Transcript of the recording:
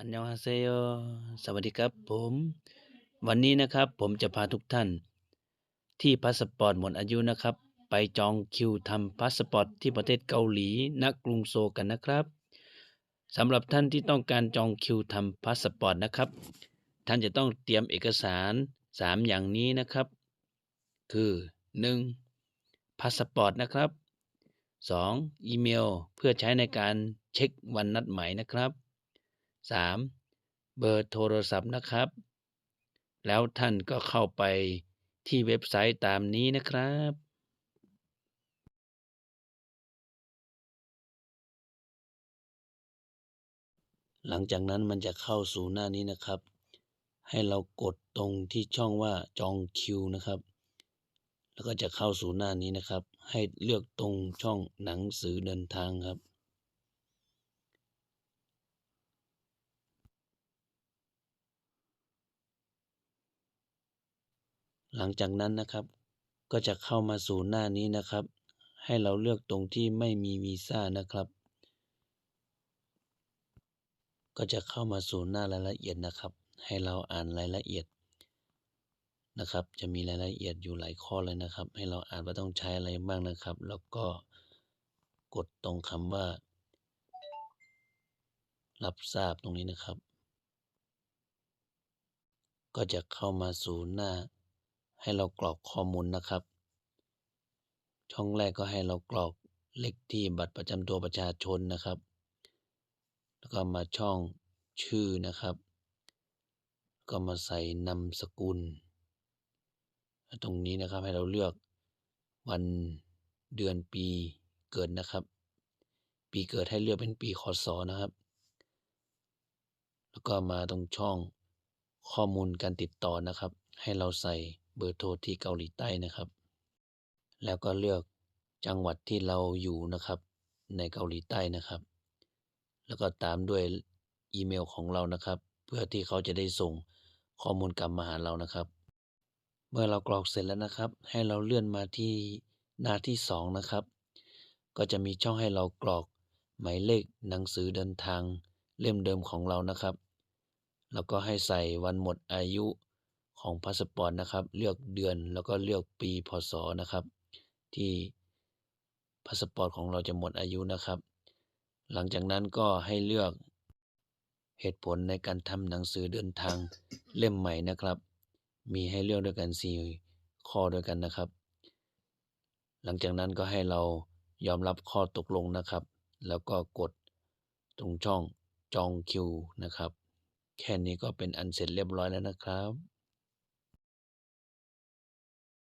อันยองฮาเซโยสวัสดีครับผม วันนี้นะครับผมจะพาทุกท่าน ที่พาสปอร์ตหมดอายุนะครับ ไปจองคิวทำพาสปอร์ตที่ประเทศเกาหลีณกรุงโซกันนะครับสำหรับท่านที่ต้องการจองคิวทำพาสปอร์ตนะครับ ท่านจะต้องเตรียมเอกสาร 3 อย่างนี้นะครับ คือ 1. พาสปอร์ตนะครับ 2. อีเมลเพื่อใช้ในการเช็ควันนัดหมายนะครับ 3. เบอร์โทรศัพท์นะครับ แล้วท่านก็เข้าไปที่เว็บไซต์ตามนี้นะครับหลังจากนั้นมันจะเข้าสู่หน้านี้นะครับ ให้เรากดตรงที่ช่องว่าจองคิวนะครับ แล้วก็จะเข้าสู่หน้านี้นะครับ ให้เลือกตรงช่องหนังสือเดินทางครับ หลังจากนั้นนะครับ ก็จะเข้ามาสู่หน้านี้นะครับ ให้เราเลือกตรงที่ไม่มีวีซ่านะครับ ก็จะเข้ามาสู่หน้ารายละเอียดนะครับ ให้เราอ่านรายละเอียดนะครับ จะมีรายละเอียดอยู่หลายข้อเลยนะครับ ให้เราอ่านว่าต้องใช้อะไรบ้างนะครับ แล้วก็กดตรงคำว่า รับทราบตรงนี้นะครับ ก็จะเข้ามาสู่หน้า ให้เรากรอกข้อมูลนะครับ ช่องแรกก็ให้เรากรอกเลขที่บัตรประจำตัวประชาชนนะครับ แล้วก็มาช่องชื่อนะครับ ก็มาใส่นามสกุล ตรงนี้นะครับให้เราเลือกวันเดือนปีเกิดนะครับ ปีเกิดให้เลือกเป็นปีคศนะครับ แล้วก็มาตรงช่องข้อมูลการติดต่อนะครับ ให้เราใส่ เบอร์โทรที่เกาหลีใต้นะครับ แล้วก็เลือกจังหวัดที่เราอยู่นะครับ ในเกาหลีใต้นะครับ แล้วก็ตามด้วยอีเมลของเรานะครับ เพื่อที่เขาจะได้ส่งข้อมูลกลับมาหาเรานะครับ เมื่อเรากรอกเสร็จแล้วนะครับ ให้เราเลื่อนมาที่หน้าที่สองนะครับ ก็จะมีช่องให้เรากรอกหมายเลขหนังสือเดินทางเล่มเดิมของเรานะครับ แล้วก็ให้ใส่วันหมดอายุ ของพาสปอร์ตนะครับ เลือกเดือนแล้วก็เลือกปีพศนะครับ ที่พาสปอร์ตของเราจะหมดอายุนะครับ หลังจากนั้นก็ให้เลือกเหตุผลในการทำหนังสือเดินทางเล่มใหม่นะครับ มีให้เลือกด้วยกันสี่ข้อด้วยกันนะครับ หลังจากนั้นก็ให้เรายอมรับข้อตกลงนะครับ แล้วก็กดตรงช่องจองคิวนะครับ แค่นี้ก็เป็นอันเสร็จเรียบร้อยแล้วนะครับ